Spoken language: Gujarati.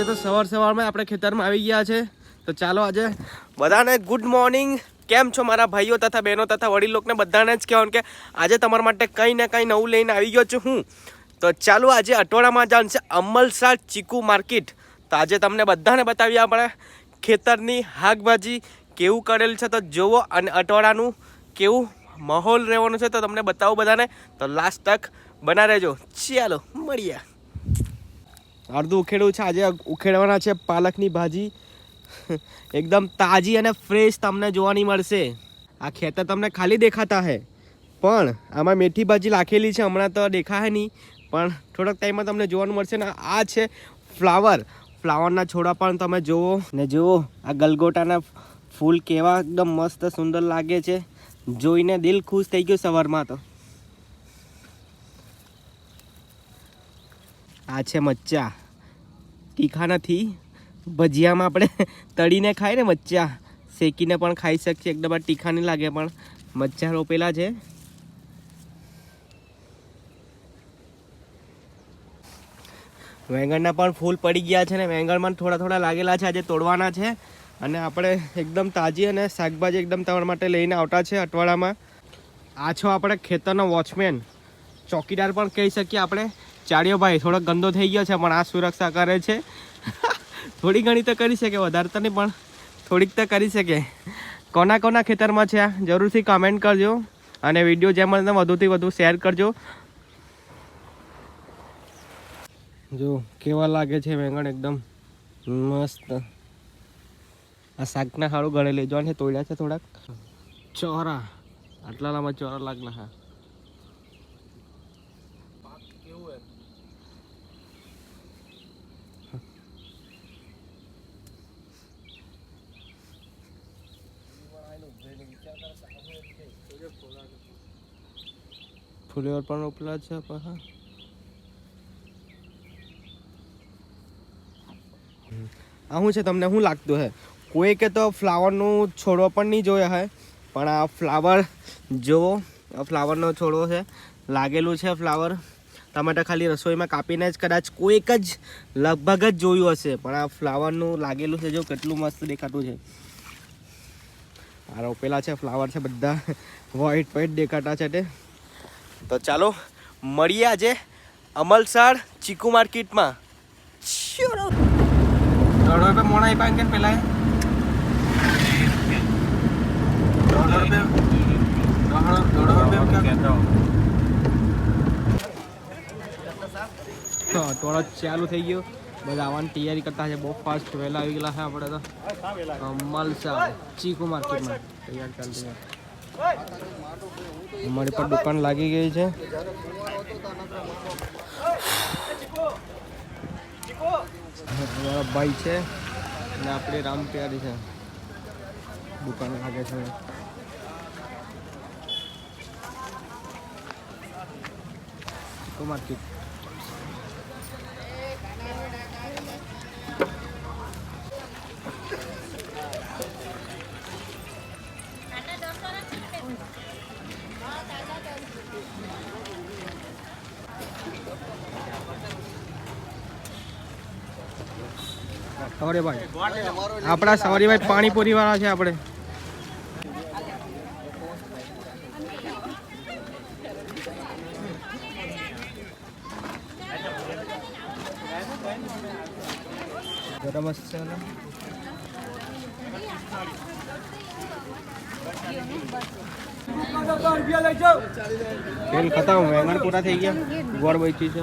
આજે તો સવાર સવારમાં આપણે ખેતરમાં આવી ગયા છે. તો ચાલો આજે બધાને ગુડ મોર્નિંગ કેમ છો મારા ભાઈઓ તથા બહેનો તથા વડીલ લોકોને બધાને જ કહેવાનું કે આજે તમારા માટે કંઈ ને કંઈ નવું લઈને આવી ગયો છું હું. તો ચાલો આજે અટવાડામાં જવાનું છે અમલસાર ચીકુ માર્કેટ. તો આજે તમને બધાને બતાવીએ આપણે ખેતરની શાકભાજી કેવું કરેલ છે તો જુઓ અને અટવાડાનું કેવું માહોલ રહેવાનું છે તો તમને બતાવું બધાને. તો લાસ્ટ તક બના રહેજો. ચાલો મળીએ. અડધું ઉખેડ્યું છે. આજે ઉખેડવાના છે પાલકની ભાજી. એકદમ તાજી અને ફ્રેશ તમને જોવાની મળશે. આ ખેતર તમને ખાલી દેખાતા હે. પણ આમાં મેથી ભાજી લાખેલી છે. હમણાં તો દેખાય નહીં. પણ થોડાક ટાઈમમાં તમને જોવાનું મળશે. ને આ છે ફ્લાવર. ફ્લાવરના છોડા પણ તમે જુઓ. ને જુઓ, આ ગલગોટાના ફૂલ કેવા એકદમ મસ્ત સુંદર લાગે છે. જોઈને દિલ ખુશ થઈ ગયું સવારમાં તો. આ છે મચ્ચા. તીખા નથી. ભજીયામાં આપણે તળીને ખાય ને મચ્ચા. શેકીને પણ ખાઈ શકીએ. એકદમ તીખા નહીં લાગે પણ મચ્છા રોપેલા છે. વેંગણના પણ ફૂલ પડી ગયા છે ને વેંગણમાં થોડા થોડા લાગેલા છે. આજે તોડવાના છે અને આપણે એકદમ તાજી અને શાકભાજી એકદમ તમારા માટે લઈને આવતા છે અઠવાડિયામાં આ છો આપણે ખેતરનો વોચમેન. ચોકીદાર પણ કહી શકીએ આપણે ચાડિયો ભાઈ થોડોક ગંદો થઈ ગયો છે, પણ આ સુરક્ષા કરે છે. થોડી ઘણી તો કરી શકે, વધારે તો નહીં, પણ થોડીક તો કરી શકે. કોના કોના ખેતરમાં છે આ? જરૂરથી કમેન્ટ કરજો અને વીડિયો જેમ બને વધુથી વધુ શેર કરજો. જો, કેવા લાગે છે વેંગણ એકદમ? મસ્ત. આ શાકના સારું ગળે લઈ જવાનું તોડ્યા છે થોડાક. ચોરા. આટલા લાંબા ચોરા લાગલા હા. ફુલેવર પણ ઉપલા છે પાછા આ શું છે તમને શું લાગતું હે? કોઈ કે તો ફ્લાવરનું છોડવો પણ નહીં જોયા હે, પણ આ ફ્લાવર જોવો આ ફ્લાવરનો છોડવો છે, લાગેલું છે ફ્લાવર. ટમેટા ખાલી રસોઈમાં કાપીને જ કદાચ કોઈક જ લગભગ જ જોયું હશે, પણ આ ફ્લાવરનું લાગેલું છે, જો કેટલું મસ્ત દેખાતું છે. આ રોપેલા છે ફ્લાવર છે બધા વ્હાઈટ વ્હાઈટ દેખાતા છે તે. તો ચાલો મળીએ આજે અમલસાડ ચીકુ માર્કેટમાં. ચલો દોઢ રૂપિયા મોણા આપ્યા કે પેલા થોડો ચાલુ થઈ ગયો. બધા આવવાની તૈયારી કરતા છે બહુ ફાસ્ટ વહેલા આવી ગયેલા છે આપણે તો અમલસાડ ચીકુ માર્કેટમાં તૈયાર ચાલુ છે અમારી પર દુકાન લાગી ગઈ છે અમારા ભાઈ છે અને આપણી રામ પ્યારી છે દુકાન લાગે છે ચીકુ માર્કેટ સવારે ભાઈ આપણા સવારી ભાઈ પાણીપુરી વાળા છે આપણે. ગરમ મસાલા તેલ ખતમ વેંગણ પૂરા થઈ ગયા. ગોળ બચી છે.